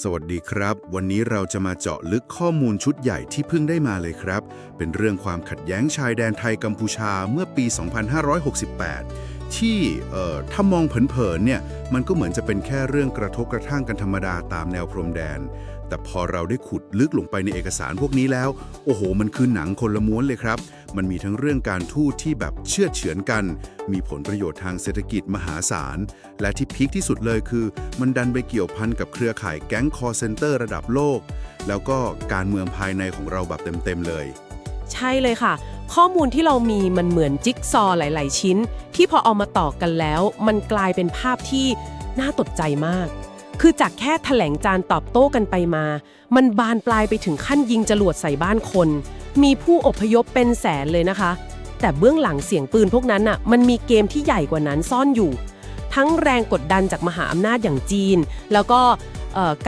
สวัสดีครับ วันนี้เราจะมาเจาะลึกข้อมูลชุดใหญ่ที่เพิ่งได้มาเลยครับ เป็นเรื่องความขัดแย้งชายแดนไทยกัมพูชาเมื่อปี 2568 ที่เอ่อถ้ามองเผินๆเนี่ยมันก็เหมือนจะเป็นแค่เรื่องกระทบกระทั่งกันธรรมดาตามแนวพรมแดน แต่พอเราได้ขุดลึกลงไปในเอกสารพวกนี้แล้ว โอ้โห มันคือหนังคนละม้วนเลยครับ มันมีทั้งเรื่องการทูตที่แบบเชื่อเฉือนกัน มีผลประโยชน์ทางเศรษฐกิจมหาศาล และที่พีคที่สุดเลยคือ มันดันไปเกี่ยวพันกับเครือข่ายแก๊งคอร์เซนเตอร์ระดับโลก แล้วก็การเมืองภายในของเราแบบเต็มๆเลย ใช่เลยค่ะ ข้อมูลที่เรามีมันเหมือนจิ๊กซอว์หลาย ๆ ชิ้น ที่พอเอามาต่อกันแล้ว มันกลายเป็นภาพที่น่าตกใจมาก คือจากแค่แถลงจานตอบโต้กันไปมา มันบานปลายไปถึงขั้นยิงจรวดใส่บ้านคน มีผู้อพยพเป็นแสนเลยนะคะ แต่เบื้องหลังเสียงปืนพวกนั้นน่ะ มันมีเกมที่ใหญ่กว่านั้นซ่อนอยู่ ทั้งแรงกดดันจากมหาอำนาจอย่างจีน แล้วก็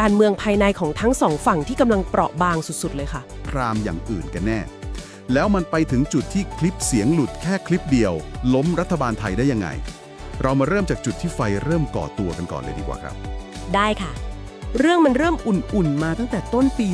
การเมืองภายในของทั้งสองฝั่งที่กำลังเปราะบางสุดๆเลยค่ะ ครามอย่างอื่นกันแน่ แล้วมันไปถึงจุดที่คลิปเสียงหลุดแค่คลิปเดียว ล้มรัฐบาลไทยได้ยังไง เรามาเริ่มจากจุดที่ไฟเริ่มก่อตัวกันก่อนเลยดีกว่าครับ ได้ค่ะ เรื่องมันเริ่มอุ่นๆ มาตั้งแต่ต้นปี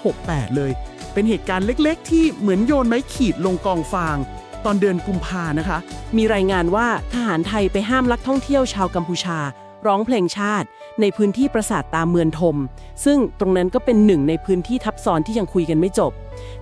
2568 เลย เป็นเหตุการณ์เล็กๆ ที่เหมือนโยนไม้ขีดลงกองฟาง ตอนเดือนกุมภานะคะ มีรายงานว่าทหารไทยไปห้ามนักท่องเที่ยวชาวกัมพูชา ร้องเพลงชาติ ในพื้นที่ปราสาทตาเมือนทม ซึ่งตรงนั้นก็เป็นหนึ่งในพื้นที่ทับซ้อนที่ยังคุยกันไม่จบ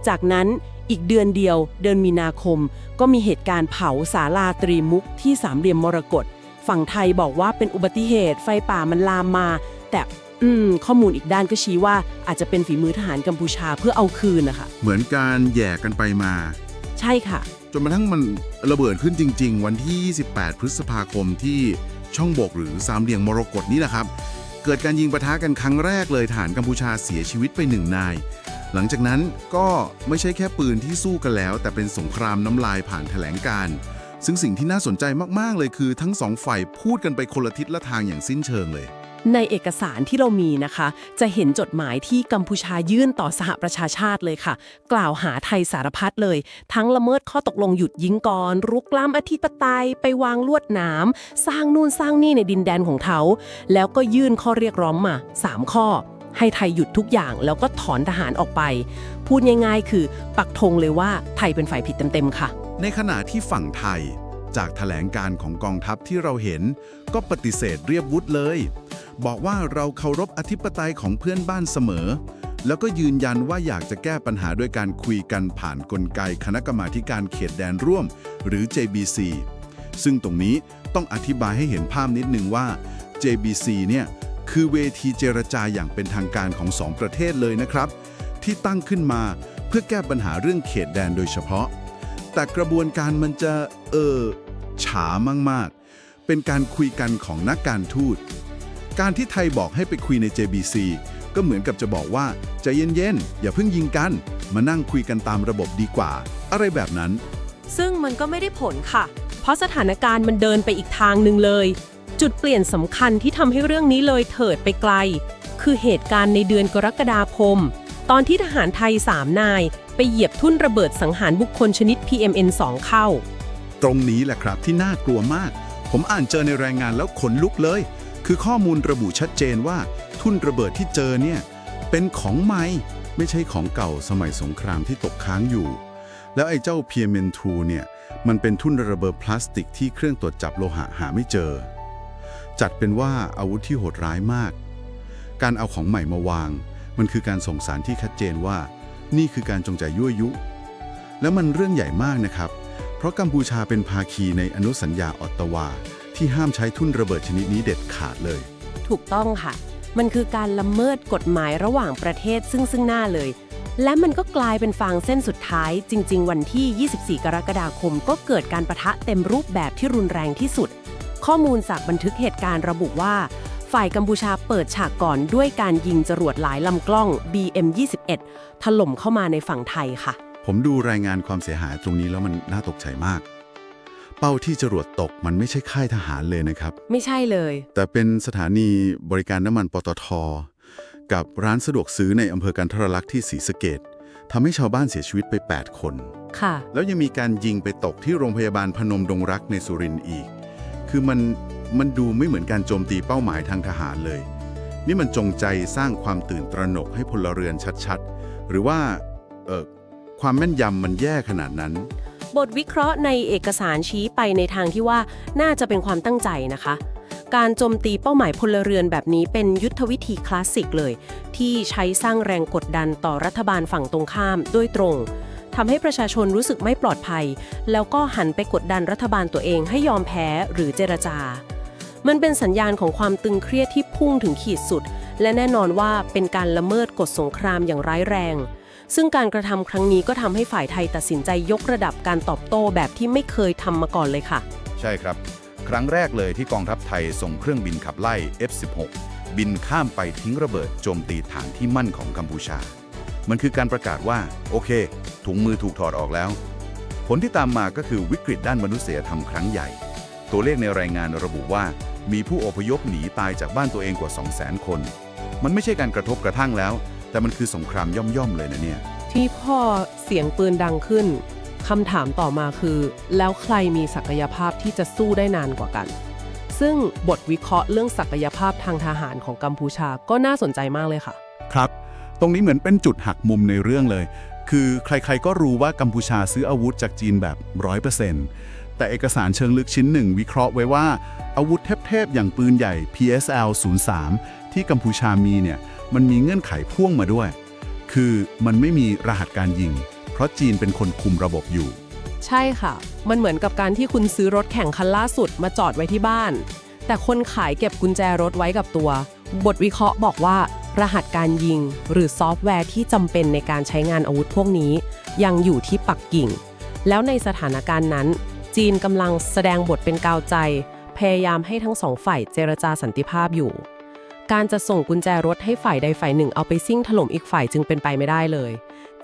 จากนั้นอีกเดือนเดียว เดือนมีนาคม ก็มีเหตุการณ์เผาศาลาตรีมุกที่สามเหลี่ยมมรกต ฝั่งไทยบอกว่าเป็นอุบัติเหตุไฟป่ามันลามมา แต่อืมข้อมูลอีกด้านก็ชี้ว่าอาจจะเป็นฝีมือทหารกัมพูชาเพื่อเอาคืนนะคะเหมือนการแย่กันไปมา ใช่ค่ะ จนกระทั่งมันระเบิดขึ้นจริง ๆ วันที่ 28 พฤษภาคมที่ช่องโบกหรือสามเหลี่ยมมรกตนี่แหละครับ เกิดการยิงปะทะกันครั้งแรกเลยฐานกัมพูชาเสียชีวิตไปหนึ่งนาย หลังจากนั้นก็ไม่ใช่แค่ปืนที่สู้กันแล้ว แต่เป็นสงครามน้ำลายผ่านแถลงการณ์ ซึ่งสิ่งที่น่าสนใจมาก ๆ เลยคือทั้งสองฝ่ายพูดกันไปคนละทิศละทางอย่างสิ้นเชิงเลย ในเอกสารที่เรามีนะคะ จะเห็นจดหมายที่กัมพูชายื่นต่อสหประชาชาติเลยค่ะ กล่าวหาไทยสารพัดเลย ทั้งละเมิดข้อตกลงหยุดยิงก่อนรุกล้ำอธิปไตย ไปวางลวดหนามสร้างนู่นสร้างนี่ในดินแดนของเขา แล้วก็ยื่นข้อเรียกร้องมา 3 ข้อ ให้ไทยหยุดทุกอย่างแล้วก็ถอนทหารออกไป พูดง่ายๆ คือปักธงเลยว่าไทยเป็นฝ่ายผิดเต็มๆ ค่ะ ในขณะที่ฝั่งไทย จากแถลงการของกองทัพที่เราเห็น ก็ปฏิเสธเรียบวุฒเลย บอกว่าเราเคารพอธิปไตยของเพื่อนบ้านเสมอ แล้วก็ยืนยันว่าอยากจะแก้ปัญหาด้วยการคุยกันผ่านนกลไกคณะกรรมาการเขตแดนร่วม หรือ JBC ซึ่งตรงนี้ต้องอธิบายให้เห็นภาพนิดนึงว่า JBC เนี่ย คือเวทีเจรจาอย่างเป็นทางการของสองประเทศเลยนะครับ ที่ตั้งขึ้นมาเพื่อแก้ปัญหาเรื่องเขตแดนโดยเฉพาะ แต่กระบวนการมันจะ เออฉามากๆ เป็นการคุยกันของนักการทูต การที่ไทยบอกให้ไปคุยใน JBC ก็เหมือนกับจะบอกว่าใจเย็นๆ อย่าเพิ่งยิงกัน มานั่งคุยกันตามระบบดีกว่า อะไรแบบนั้น ซึ่งมันก็ไม่ได้ผลค่ะ เพราะสถานการณ์มันเดินไปอีกทางหนึ่งเลย จุดเปลี่ยนสำคัญที่ทำให้เรื่องนี้เลยเถิดไปไกล คือเหตุการณ์ในเดือนกรกฎาคม ตอนที่ทหารไทย 3 นาย ไปเหยียบทุ่นระเบิดสังหารบุคคลชนิด PMN2 เข้า ตรงนี้แหละครับที่น่ากลัวมาก ผมอ่านเจอในรายงานแล้วขนลุกเลย คือข้อมูลระบุชัดเจนว่า ทุ่นระเบิดที่เจอเนี่ยเป็นของใหม่ไม่ใช่ของเก่าสมัยสงครามที่ตกค้างอยู่ แล้วไอ้เจ้า PMN2 เนี่ยมันเป็นทุ่นระเบิดพลาสติกที่เครื่องตรวจจับโลหะหาไม่เจอ จัดเป็นว่าอาวุธที่โหดร้ายมาก การเอาของใหม่มาวาง มันคือการส่งสารที่ชัดเจนว่า นี่คือการจงใจยั่วยุ แล้วมันเรื่องใหญ่มากนะครับ เพราะกัมพูชาเป็นภาคีในอนุสัญญาออตตาวา ที่ห้ามใช้ทุ่นระเบิดชนิดนี้เด็ดขาดเลย ถูกต้องค่ะ มันคือการละเมิดกฎหมายระหว่างประเทศซึ่งซึ่งหน้าเลย และมันก็กลายเป็นฟางเส้นสุดท้าย จริง ๆ วันที่ 24 กรกฎาคม ก็เกิดการประทะเต็มรูปแบบที่รุนแรงที่สุด ข้อมูลจากบันทึกเหตุการณ์ระบุว่า ฝ่ายกัมพูชาเปิดฉากก่อนด้วยการยิงจรวดหลายลำกล้อง BM21 ถล่มเข้ามาในฝั่งไทยค่ะ ผมดูรายงานความเสียหายตรงนี้แล้วมันน่าตกใจมาก เป้าที่จรวดตกมันไม่ใช่ค่ายทหารเลยนะครับ ไม่ใช่เลย แต่เป็นสถานีบริการน้ำมันปตท กับร้านสะดวกซื้อในอำเภอกันทรลักษณ์ที่ศรีสะเกดทำให้ชาวบ้านเสียชีวิตไป 8 คน ค่ะ แล้วยังมีการยิงไปตกที่โรงพยาบาลพนมดงรักในสุรินทร์อีก คือมันมันดูไม่เหมือนการโจมตีเป้าหมายทางทหารเลย นี่มันจงใจสร้างความตื่นตระหนกให้พลเรือนชัดๆ หรือว่าเออความแม่นยำมันแย่ขนาดนั้น บทวิเคราะห์ในเอกสารชี้ไปในทางที่ว่าน่าจะเป็นความตั้งใจนะคะ การโจมตีเป้าหมายพลเรือนแบบนี้เป็นยุทธวิธีคลาสสิกเลย ที่ใช้สร้างแรงกดดันต่อรัฐบาลฝั่งตรงข้ามโดยตรง ทำให้ประชาชนรู้สึกไม่ปลอดภัย แล้วก็หันไปกดดันรัฐบาลตัวเองให้ยอมแพ้หรือเจรจา มันเป็นสัญญาณของความตึงเครียดที่พุ่งถึงขีดสุด และแน่นอนว่าเป็นการละเมิดกฎสงครามอย่างร้ายแรง ซึ่งการกระทำครั้งนี้ก็ทำให้ฝ่ายไทยตัดสินใจยกระดับการตอบโต้แบบที่ไม่เคยทำมาก่อนเลยค่ะ ใช่ครับ ครั้งแรกเลยที่กองทัพไทยส่งเครื่องบินขับไล่ F-16 บินข้ามไปทิ้งระเบิดโจมตีฐานที่มั่นของกัมพูชา มันคือการประกาศว่า โอเค ถุงมือถูกถอดออกแล้ว ผลที่ตามมาก็คือวิกฤตด้านมนุษยธรรมครั้งใหญ่ ตัวเลขในรายงานระบุว่า มีผู้อพยพหนีตายจากบ้านตัวเองกว่า 200,000 คน มันไม่ใช่การกระทบกระทั่งแล้ว แต่มันคือสงครามย่อมๆเลยนะเนี่ย ที่พ่อเสียงปืนดังขึ้นคำถามต่อมาคือ แล้วใครมีศักยภาพที่จะสู้ได้นานกว่ากัน ซึ่งบทวิเคราะห์เรื่องศักยภาพทางทหารของกัมพูชาก็น่าสนใจมากเลยค่ะ ครับ ตรงนี้เหมือนเป็นจุดหักมุมในเรื่องเลย คือใครๆก็รู้ว่ากัมพูชาซื้ออาวุธจากจีนแบบ 100%แต่เอกสารเชิงลึกชิ้นหนึ่งวิเคราะห์ไว้ว่าอาวุธเทพๆอย่างปืนใหญ่ PSL 03ที่กัมพูชามีเนี่ยมันมีเงื่อนไขพ่วงมาด้วย คือมันไม่มีรหัสการยิง เพราะจีนเป็นคนคุมระบบอยู่ ใช่ค่ะ มันเหมือนกับการที่คุณซื้อรถแข่งคันล่าสุดมาจอดไว้ที่บ้าน แต่คนขายเก็บกุญแจรถไว้กับตัว บทวิเคราะห์บอกว่า รหัสการยิง หรือซอฟต์แวร์ที่จำเป็นในการใช้งานอาวุธพวกนี้ ยังอยู่ที่ปักกิ่ง แล้วในสถานการณ์นั้น จีนกำลังแสดงบทเป็นกาวใจ พยายามให้ทั้งสองฝ่ายเจรจาสันติภาพอยู่ การจะส่งกุญแจรถให้ฝ่ายใดฝ่ายหนึ่งเอาไปซิ่งถล่มอีกฝ่ายจึงเป็นไปไม่ได้เลย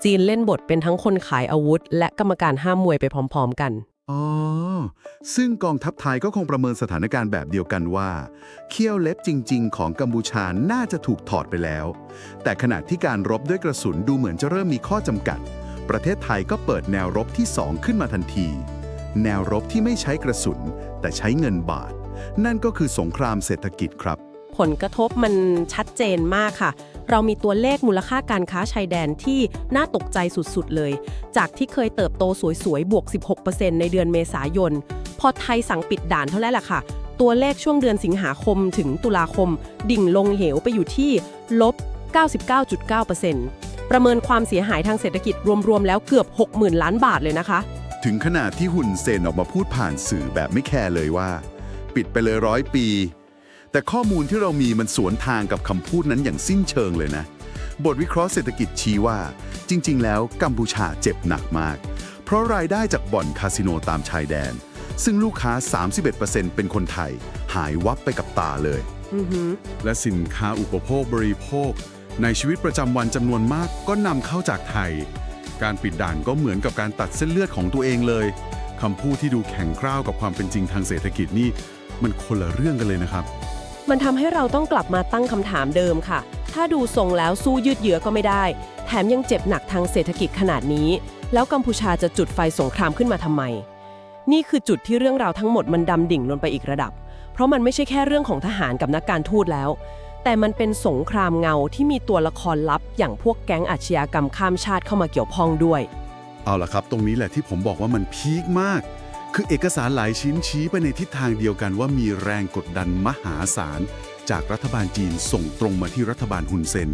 จีนเล่นบทเป็นทั้งคนขายอาวุธ และกรรมการห้ามมวยไปพร้อม ๆ กัน อ๋อ ซึ่งกองทัพไทยก็คงประเมินสถานการณ์แบบเดียวกันว่า เขี้ยวเล็บจริง ๆ ของกัมพูชาน่าจะถูกถอดไปแล้ว แต่ขณะที่การรบด้วยกระสุนดูเหมือนจะเริ่มมีข้อจำกัด ประเทศไทยก็เปิดแนวรบที่ 2 ขึ้นมาทันที แนวรบที่ไม่ใช้กระสุน แต่ใช้เงินบาท นั่นก็คือสงครามเศรษฐกิจครับ ผลกระทบมันชัดเจนมากค่ะ เรามีตัวเลขมูลค่าการค้าชายแดนที่น่าตกใจสุดๆเลย จากที่เคยเติบโตสวยๆ บวก 16%ในเดือนเมษายน พอไทยสั่งปิดด่านเท่านั้นแหละค่ะ ตัวเลขช่วงเดือนสิงหาคมถึงตุลาคม ดิ่งลงเหวไปอยู่ที่ลบ 99.9%ประเมินความเสียหายทางเศรษฐกิจรวมๆแล้วเกือบ 60,000 ล้านบาทเลยนะคะ ถึงขนาดที่หุ่นเซนออกมาพูดผ่านสื่อแบบไม่แคร์เลยว่า ปิดไปเลยร้อยปี แต่ข้อมูลที่เรามีมันสวนทางกับคำพูดนั้นอย่างสิ้นเชิงเลยนะ บทวิเคราะห์เศรษฐกิจชี้ว่า จริง ๆ แล้วกัมพูชาเจ็บหนักมาก เพราะรายได้จากบ่อนคาสิโนตามชายแดน ซึ่งลูกค้า 31%เป็นคนไทย หายวับไปกับตาเลยอือหือและสินค้าอุปโภคบริโภค ในชีวิตประจำวันจำนวนมากก็นำเข้าจากไทย การปิดด่านก็เหมือนกับการตัดเส้นเลือดของตัวเองเลยคำพูดที่ดูแข็งกร้าวกับความเป็นจริงทางเศรษฐกิจนี่มันคนละเรื่องกันเลยนะครับ มันทำให้เราต้องกลับมาตั้งคำถามเดิมค่ะ ถ้าดูทรงแล้วสู้ยืดเยื้อก็ไม่ได้ แถมยังเจ็บหนักทางเศรษฐกิจขนาดนี้ แล้วกัมพูชาจะจุดไฟสงครามขึ้นมาทำไม นี่คือจุดที่เรื่องราวทั้งหมดมันดำดิ่งลงไปอีกระดับ เพราะมันไม่ใช่แค่เรื่องของทหารกับนักการทูตแล้ว แต่มันเป็นสงครามเงาที่มีตัวละครลับ อย่างพวกแก๊งอาชญากรรมข้ามชาติเข้ามาเกี่ยวข้องด้วย เอาละครับ ตรงนี้แหละที่ผมบอกว่ามันพีคมาก คือเอกสารหลายชิ้นชี้ไปในทิศทางเดียวกันว่ามีแรงกดดันมหาศาล จากรัฐบาลจีนส่งตรงมาที่รัฐบาลฮุนเซน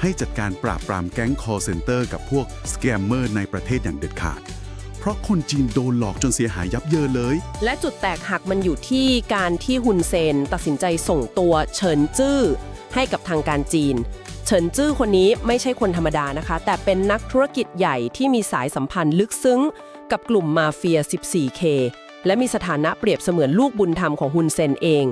ให้จัดการปราบปรามแก๊ง call center กับพวกสแกมเมอร์ในประเทศอย่างเด็ดขาด เพราะคนจีนโดนหลอกจนเสียหายยับเยินเลย และจุดแตกหักมันอยู่ที่การที่ฮุนเซน ตัดสินใจส่งตัวเฉินจื้อให้กับทางการจีนเฉินจื้อคนนี้ไม่ใช่คนธรรมดานะคะ แต่เป็นนักธุรกิจใหญ่ที่มีสายสัมพันธ์ลึกซึ้ง กับกลุ่มมาเฟีย 14K และมีสถานะเปรียบเสมือนลูกบุญธรรมของฮุนเซนเอง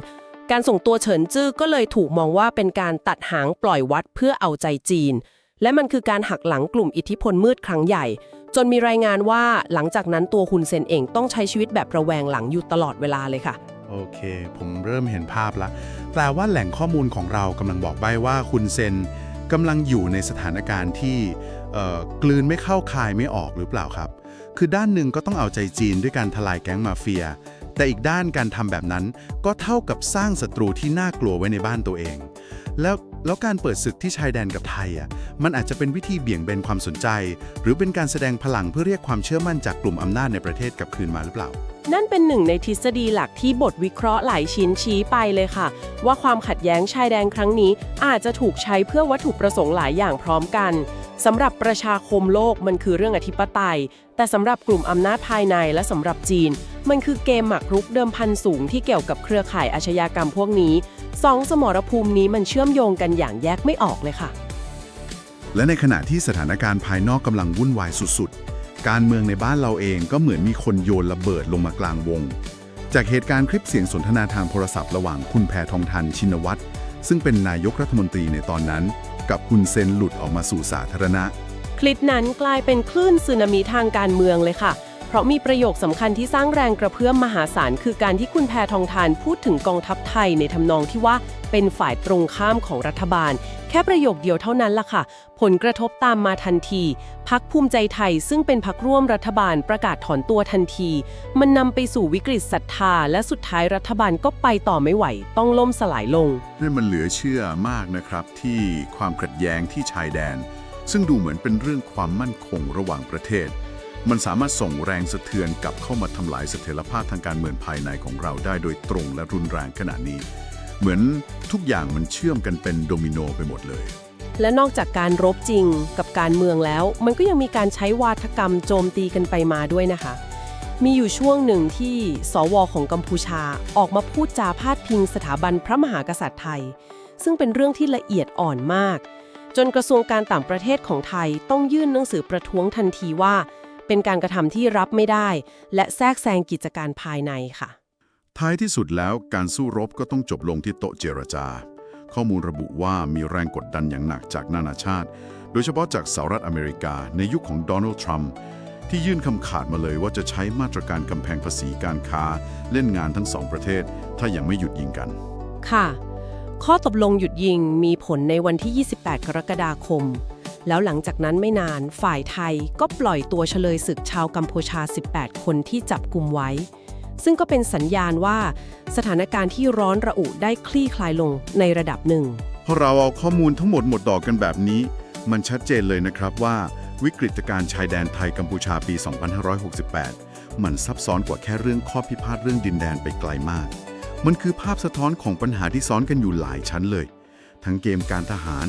การส่งตัวเฉินจื้อก็เลยถูกมองว่าเป็นการตัดหางปล่อยวัดเพื่อเอาใจจีน และมันคือการหักหลังกลุ่มอิทธิพลมืดครั้งใหญ่ จนมีรายงานว่าหลังจากนั้นตัวฮุนเซนเองต้องใช้ชีวิตแบบระแวงหลังอยู่ตลอดเวลาเลยค่ะโอเค ผมเริ่มเห็นภาพละ แปลว่าแหล่งข้อมูลของเรากำลังบอกใบ้ว่าคุณเซนกำลังอยู่ในสถานการณ์ที่กลืนไม่เข้าคายไม่ออกหรือเปล่าครับ คือด้านหนึ่งก็ต้องเอาใจจีนด้วยการทลายแก๊งมาเฟีย แต่อีกด้านการทำแบบนั้นก็เท่ากับสร้างศัตรูที่น่ากลัวไว้ในบ้านตัวเอง แล้วแล้วการเปิดศึกที่ชายแดนกับไทยอะมันอาจจะเป็นวิธีเบี่ยงเบนความสนใจ หรือเป็นการแสดงพลังเพื่อเรียกความเชื่อมั่นจากกลุ่มอำนาจในประเทศกลับคืนมาหรือเปล่า นั่นเป็นหนึ่งในทฤษฎีหลักที่บทวิเคราะห์หลายชิ้นชี้ไปเลยค่ะ ว่าความขัดแย้งชายแดนครั้งนี้อาจจะถูกใช้เพื่อวัตถุประสงค์หลายอย่างพร้อมกัน สำหรับประชาคมโลกมันคือเรื่องอธิปไตย แต่สำหรับกลุ่มอำนาจภายในและสำหรับจีน มันคือเกมหมากรุกเดิมพันสูงที่เกี่ยวกับเครือข่ายอาชญากรรมพวกนี้สองสมรภูมินี้มันเชื่อมโยงกันอย่างแยกไม่ออกเลยค่ะ และในขณะที่สถานการณ์ภายนอกกำลังวุ่นวายสุดๆ การเมืองในบ้านเราเองก็เหมือนมีคนโยนระเบิดลงมากลางวง จากเหตุการณ์คลิปเสียงสนทนาทางโทรศัพท์ระหว่างคุณแพทองทันชินวัตร ซึ่งเป็นนายกรัฐมนตรีในตอนนั้น กับคุณเซนหลุดออกมาสู่สาธารณะ คลิปนั้นกลายเป็นคลื่นสึนามิทางการเมืองเลยค่ะ เพราะมีประโยคสำคัญที่สร้างแรงกระเพื่อมมหาศาลคือการที่คุณแพทองทานพูดถึงกองทัพไทยในทำนองที่ว่า เป็นฝ่ายตรงข้ามของรัฐบาล แค่ประโยคเดียวเท่านั้นล่ะค่ะ ผลกระทบตามมาทันที พักภูมิใจไทยซึ่งเป็นพักร่วมรัฐบาลประกาศถอนตัวทันที มันนำไปสู่วิกฤตศรัทธา และสุดท้ายรัฐบาลก็ไปต่อไม่ไหว ต้องล่มสลายลง นั่นมันเหลือเชื่อมากนะครับที่ความขัดแย้งที่ชายแดน ซึ่งดูเหมือนเป็นเรื่องความมั่นคงระหว่างประเทศมันสามารถส่งแรงสะเทือนกลับเข้ามาทำลายเสถียรภาพทางการเมืองภายในของเราได้โดยตรงและรุนแรงขนาดนี้ เหมือนทุกอย่างมันเชื่อมกันเป็นโดมิโนไปหมดเลย และนอกจากการรบจริงกับการเมืองแล้ว มันก็ยังมีการใช้วาทกรรมโจมตีกันไปมาด้วยนะคะ มีอยู่ช่วงหนึ่งที่สวของกัมพูชาออกมาพูดจาพาดพิงสถาบันพระมหากษัตริย์ไทย ซึ่งเป็นเรื่องที่ละเอียดอ่อนมาก จนกระทรวงการต่างประเทศของไทยต้องยื่นหนังสือประท้วงทันทีว่า เป็นการกระทำที่รับไม่ได้ และแทรกแซงกิจการภายในค่ะ ท้ายที่สุดแล้วการสู้รบก็ต้องจบลงที่โต๊ะเจรจา ข้อมูลระบุว่ามีแรงกดดันอย่างหนักจากนานาชาติ โดยเฉพาะจากสหรัฐอเมริกาในยุคของโดนัลด์ทรัมป์ที่ยื่นคำขาดมาเลยว่าจะใช้มาตรการกำแพงภาษีการค้า เล่นงานทั้งสองประเทศ ถ้ายังไม่หยุดยิงกัน ค่ะ ข้อตกลงหยุดยิงมีผลในวันที่ 28 กรกฎาคม แล้วหลังจากนั้นไม่นานฝ่ายไทยก็ปล่อยตัวเฉลยศึกชาวกัมพูชา 18 คนที่จับกลุ่มไว้ ซึ่งก็เป็นสัญญาณว่าสถานการณ์ที่ร้อนระอุได้คลี่คลายลงในระดับหนึ่ง พอเราเอาข้อมูลทั้งหมดหมดดอกกันแบบนี้ มันชัดเจนเลยนะครับว่าวิกฤตการณ์ชายแดนไทยกัมพูชาปี 2568 มันซับซ้อนกว่าแค่เรื่องข้อพิพาทเรื่องดินแดนไปไกลมาก มันคือภาพสะท้อนของปัญหาที่ซ้อนกันอยู่หลายชั้นเลย ทั้งเกมการทหาร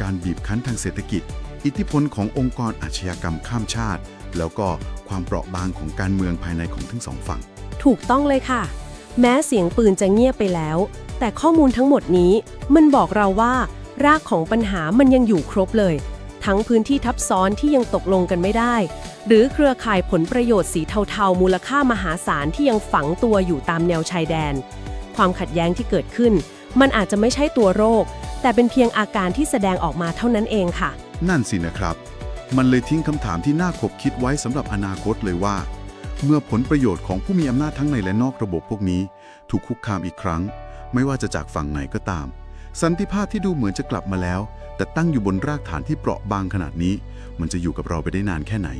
การบีบคั้นทางเศรษฐกิจ อิทธิพลขององค์กรอาชญากรรมข้ามชาติ แล้วก็ความเปราะบางของการเมืองภายในของทั้งสองฝั่ง ถูกต้องเลยค่ะ แม้เสียงปืนจะเงียบไปแล้ว แต่ข้อมูลทั้งหมดนี้มันบอกเราว่า รากของปัญหามันยังอยู่ครบเลย ทั้งพื้นที่ทับซ้อนที่ยังตกลงกันไม่ได้ หรือเครือข่ายผลประโยชน์สีเทาๆ มูลค่ามหาศาลที่ยังฝังตัวอยู่ตามแนวชายแดน ความขัดแย้งที่เกิดขึ้น มันอาจจะไม่ใช่ตัวโรค แต่เป็นเพียงอาการที่แสดงออกมาเท่านั้นเองค่ะ นั่นสินะครับ มันเลยทิ้งคำถามที่น่าขบคิดไว้สำหรับอนาคตเลยว่า เมื่อผลประโยชน์ของผู้มีอำนาจทั้งในและนอกระบบพวกนี้ ถูกคุกคามอีกครั้ง ไม่ว่าจะจากฝั่งไหนก็ตาม สันติภาพที่ดูเหมือนจะกลับมาแล้ว แต่ตั้งอยู่บนรากฐานที่เปราะบางขนาดนี้ มันจะอยู่กับเราไปได้นานแค่ไหน